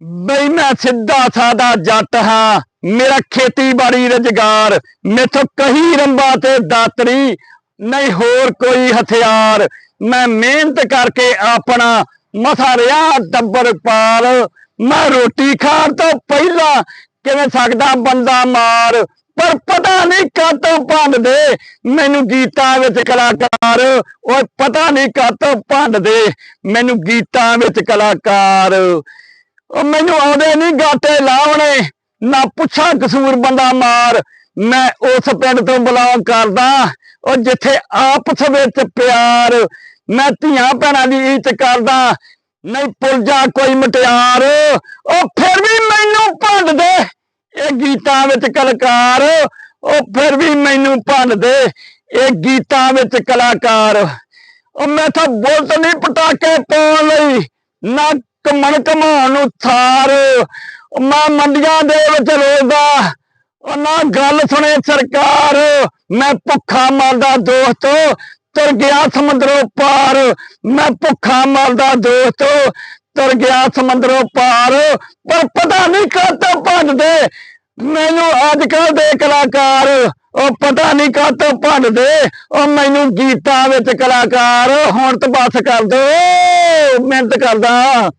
ਬਈ ਮੈਂ ਸਿੱਧਾ ਸਾਦਾ ਜੱਟ ਹਾਂ, ਮੇਰਾ ਖੇਤੀਬਾੜੀ ਰੁਜ਼ਗਾਰ, ਮੇਥੋਂ ਕਹੀ ਰੰਬਾ ਤੇ ਦਾਤਰੀ, ਨਹੀਂ ਹੋਰ ਕੋਈ ਹਥਿਆਰ। ਮੈਂ ਮਿਹਨਤ ਕਰਕੇ ਆਪਣਾ ਮਸਾ ਰਿਆ ਟੱਬਰ ਪਾਲ। ਮੈਂ ਰੋਟੀ ਖਾਣ ਤੋਂ ਪਹਿਲਾਂ ਕਿਵੇਂ ਸਕਦਾ ਬੰਦਾ ਮਾਰ, ਪਰ ਪਤਾ ਨਹੀਂ ਕਾਤੋਂ ਭੰਡਦੇ ਮੈਨੂੰ ਗੀਤਾਂ ਵਿੱਚ ਕਲਾਕਾਰ, ਓਏ ਪਤਾ ਨਹੀਂ ਕਾਤੋਂ ਭੰਡਦੇ ਮੈਨੂੰ ਗੀਤਾਂ ਵਿੱਚ ਕਲਾਕਾਰ। ਉਹ ਮੈਨੂੰ ਆਉਂਦੇ ਨਹੀਂ ਗਾਟੇ ਲਾਉਣੇ ਨਾ ਪੁੱਛਾਂ ਕਸੂਰ ਬੰਦਾ ਮਾਰ। ਮੈਂ ਉਸ ਪਿੰਡ ਤੋਂ ਬਲੌਂਗ ਕਰਦਾ, ਉਹ ਜਿੱਥੇ ਆਪਸ ਵਿੱਚ ਪਿਆਰ। ਮੈਂ ਧੀਆਂ ਭੈਣਾਂ ਦੀ ਇੱਜ਼ਤ ਕਰਦਾ, ਨਹੀਂ ਪੁੱਲ ਕੋਈ ਮਟਿਆਰ। ਉਹ ਫਿਰ ਵੀ ਮੈਨੂੰ ਭੰਡਦੇ ਇਹ ਗੀਤਾਂ ਵਿੱਚ ਕਲਾਕਾਰ। ਉਹ ਫਿਰ ਵੀ ਮੈਨੂੰ ਭੰਡਦੇ ਇਹ ਗੀਤਾਂ ਵਿੱਚ ਕਲਾਕਾਰ। ਉਹ ਮੈਂ ਤਾਂ ਬੁਲਟ ਨਹੀਂ ਪਟਾਕੇ ਪਾਉਣ ਲਈ, ਨਾ ਘੁੰਮਣ ਘਮਾਉਣ ਨੂੰ ਥਾਰ। ਮੈਂ ਮੰਡੀਆਂ ਦੇ ਵਿੱਚ ਰੋਦਾ ਉਹ ਗੱਲ ਸੁਣੇ ਸਰਕਾਰ। ਮੈਂ ਭੁੱਖਾ ਮਰਦਾ ਦੋਸਤੋ, ਤੁਰ ਗਿਆ ਸਮੁੰਦਰੋਂ ਪਾਰ। ਮੈਂ ਭੁੱਖਾ ਮਰਦਾ ਦੋਸਤੋ, ਤੁਰ ਗਿਆ ਸਮੁੰਦਰੋਂ ਪਾਰ। ਪਰ ਪਤਾ ਨਹੀਂ ਕਾਤੋਂ ਭੱਜਦੇ, ਮੈਨੂੰ ਅੱਜ ਕੱਲ ਦੇ ਕਲਾਕਾਰ, ਉਹ ਪਤਾ ਨਹੀਂ ਕਾਤੋਂ ਭੱਜਦੇ, ਉਹ ਮੈਨੂੰ ਗੀਤਾਂ ਵਿੱਚ ਕਲਾਕਾਰ। ਹੁਣ ਤਾਂ ਬਸ ਕਰ ਦੋ, ਮਿਹਨਤ ਕਰਦਾ।